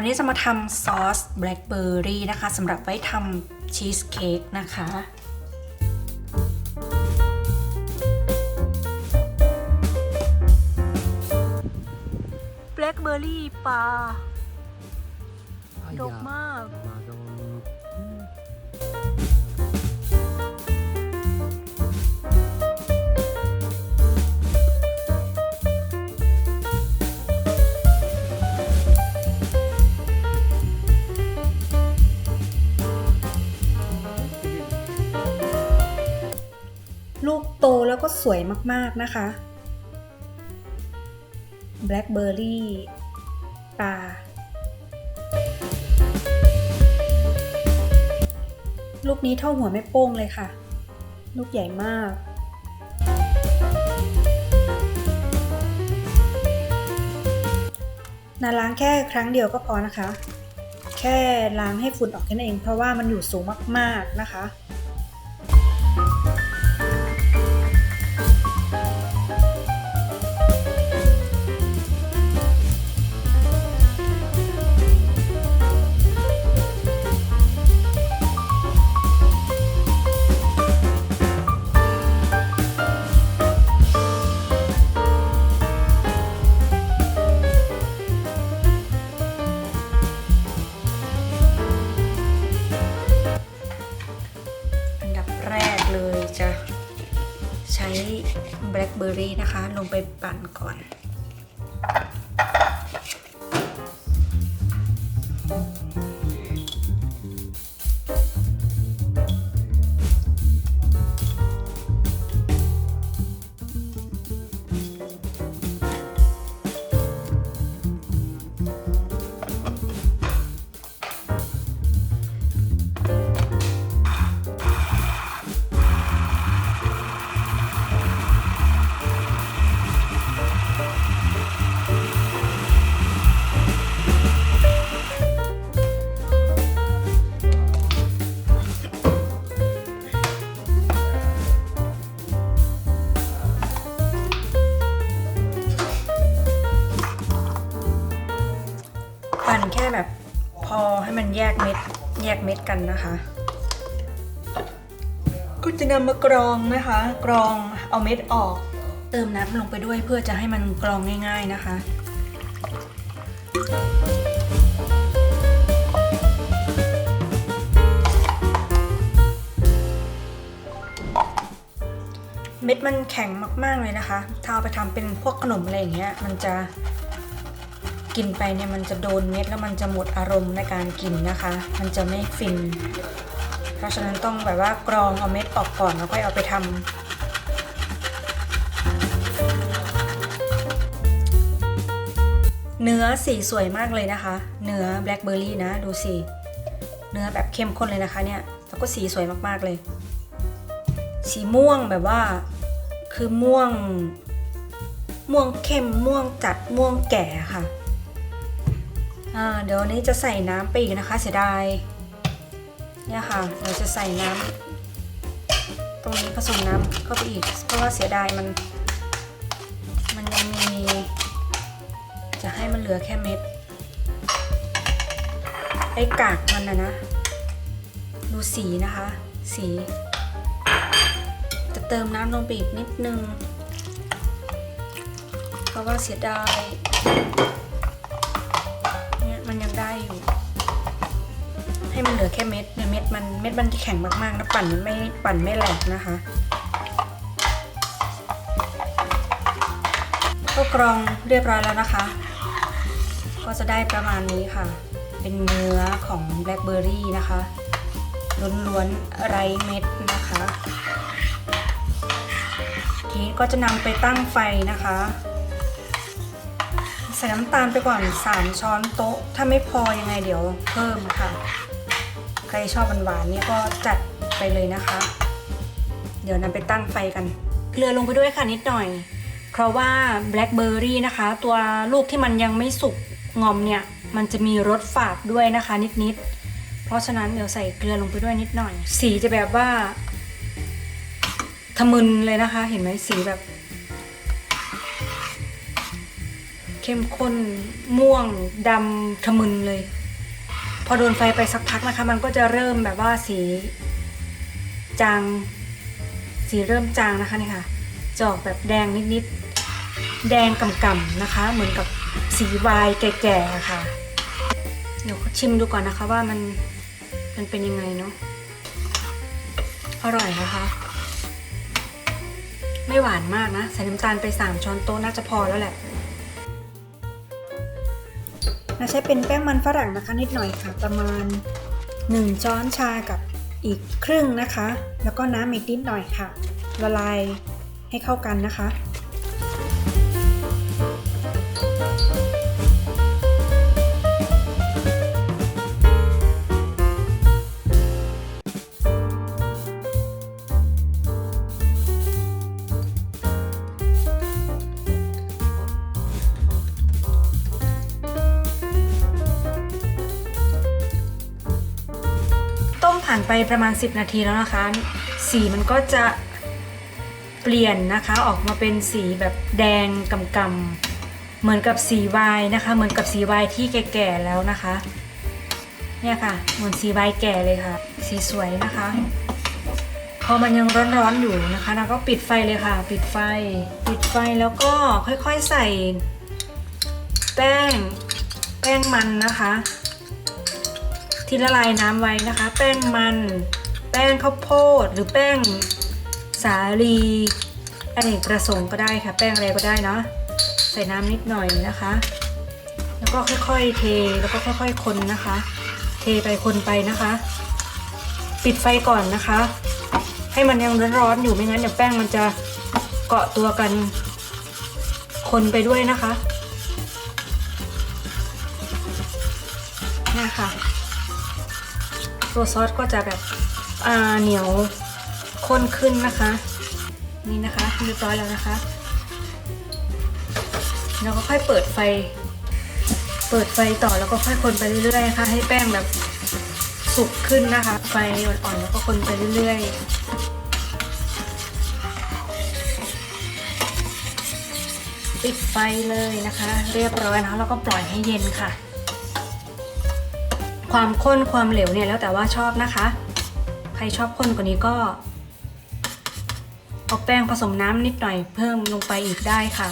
วันนี้จะมาทำซอสแบล็คเบอร์รี่นะคะสำหรับไว้ทำชีสเค้กนะคะแบล็คเบอร์รี่ปลาดกมาก มาตรง แล้วก็สวยมากๆนะคะแบล็คเบอร์รี่ปลาลูกนี้เท่าหัวแม่โป้งเลยค่ะ ลูกใหญ่มาก นาล้างแค่ครั้งเดียวก็พอนะคะ แค่ล้างให้ฝุ่นออกแค่นั้นเองเพราะว่ามันอยู่สูงมากๆนะคะ ใช้แบล็คเบอร์รี่นะคะ ลงไปปั่นก่อน แค่แบบพอให้มันแยกเม็ดแยกเม็ดกันนะคะ ก็จะนำมากรองนะคะ กรองเอาเม็ดออก เติมน้ำลงไปด้วยเพื่อจะให้มันกรองง่าย ๆนะคะเม็ดมันแข็งมาก ๆ เลยนะคะ ถ้าเอาไปทำเป็นพวกขนมอะไรอย่างเงี้ย มันจะ กินไปเนี่ยมันจะโดนเม็ดแล้วมันจะหมดอารมณ์ในการกินนะคะ มันจะไม่ฟิน เพราะฉะนั้นต้องแบบว่ากรองเอาเม็ดออกก่อนแล้วค่อยเอาไปทำเนื้อสีสวยมากเลยนะคะ เนื้อแบล็คเบอร์รี่นะดูสิ เนื้อแบบเข้มข้นเลยนะคะเนี่ยแล้วก็สีสวยมากๆเลย สีม่วงแบบว่า คือม่วง ม่วงเข้มม่วงจัดม่วงแก่ค่ะ เดี๋ยวนี้จะใส่น้ำไปอีกนะคะเสียดายเนี่ยค่ะเดี๋ยวจะใส่น้ำตรงนี้ผสมน้ำเข้าไปอีก เพราะว่าเสียดายมัน มันยังมี จะให้มันเหลือแค่เม็ด ไอ้กากมันนะนะ ดูสีนะคะ สี จะเติมน้ำลงไปอีกนิดนึง เพราะว่าเสียดาย ให้มันเหลือแค่เม็ดเนี่ยเม็ดมันเม็ดมันแข็งมากๆนะปั่นมันไม่ปั่นไม่แหลกนะคะ ก็กรองเรียบร้อยแล้วนะคะ ก็จะได้ประมาณนี้ค่ะ เป็นเนื้อของแบล็คเบอร์รี่นะคะล้วนๆไรเม็ดนะคะทีนี้ก็จะนำไปตั้งไฟนะคะใส่น้ำตาลไปก่อน 3 ช้อนโต๊ะ ถ้าไม่พอยังไงเดี๋ยวเพิ่มค่ะ ใครชอบหวานๆเนี่ยก็จัดไปเลยนะคะ เดี๋ยวนำไปตั้งไฟกัน เกลือลงไปด้วยค่ะนิดหน่อย เพราะว่าแบล็คเบอร์รี่นะคะ ตัวลูกที่มันยังไม่สุกงอมเนี่ย มันจะมีรสฝาดด้วยนะคะนิดๆ เพราะฉะนั้นเดี๋ยวใส่เกลือลงไปด้วยนิดหน่อย สีจะแบบว่าทะมึนเลยนะคะ เห็นไหมสีแบบ เข้มข้นม่วงดำทะมึนเลย อโดนไฟไปสักพักนะคะ มันก็จะเริ่มแบบว่าสีจางสีเริ่มจางนะคะนี่ค่ะจอกแบบแดงนิดๆแดงกำๆนะคะ เหมือนกับสีวายแก่ๆค่ะ เดี๋ยวชิมดูก่อนนะคะว่ามันมันเป็นยังไงเนาะอร่อยนะคะ ไม่หวานมากนะ ใส่น้ำตาลไป 3 ช้อนโต๊ะน่าจะพอแล้วแหละ นะใช้เป็นแป้งมันฝรั่งนะคะนิดหน่อยค่ะประมาณ 1 ช้อนชากับอีกครึ่งนะคะ แล้วก็น้ำอีกนิดหน่อยค่ะ ละลายให้เข้ากันนะคะ ไปประมาณ 10 นาทีแล้วนะคะ สีมันก็จะเปลี่ยนนะคะออกมาเป็นสีแบบแดงกำๆเหมือนกับสีวายนะคะ เหมือนกับสีวายที่แก่ๆแล้วนะคะ เนี่ยค่ะ เหมือนสีวายแก่เลยค่ะ สีสวยนะคะ พอมันยังร้อนๆอยู่นะคะเราก็ปิดไฟเลยค่ะ ปิดไฟ ปิดไฟแล้วก็ค่อยๆใส่ แป้ง แป้งมันนะคะ ที่ละลายน้ำไว้นะคะ แป้งมัน แป้งข้าวโพด หรือแป้งสาลีอเนกประสงค์ก็ได้ค่ะ แป้งอะไรก็ได้เนาะใส่น้ำนิดหน่อยนะคะ แล้วก็ค่อยๆเทแล้วก็ค่อยๆคนนะคะ เทไปคนไปนะคะ ปิดไฟก่อนนะคะ ให้มันยังร้อนๆอยู่ไม่งั้นเดี๋ยวแป้งมันจะเกาะตัวกัน คนไปด้วยนะคะ ตัวซอสก็จะแบบเหนียวข้นขึ้นนะคะ นี่นะคะเรียบร้อยแล้วนะคะแล้วก็ค่อยเปิดไฟ เปิดไฟต่อแล้วก็ค่อยคนไปเรื่อยๆนะคะให้แป้งแบบสุกขึ้นนะคะ ไฟอ่อนๆแล้วก็คนไปเรื่อยๆปิดไฟเลยนะคะ เรียบร้อยนะแล้วก็ปล่อยให้เย็นค่ะ ความข้นความเหลวเนี่ยแล้วแต่ว่าชอบนะคะ ใครชอบข้นกว่านี้ก็เอาแป้งผสมน้ำนิดหน่อยเพิ่มลงไปอีกได้ค่ะ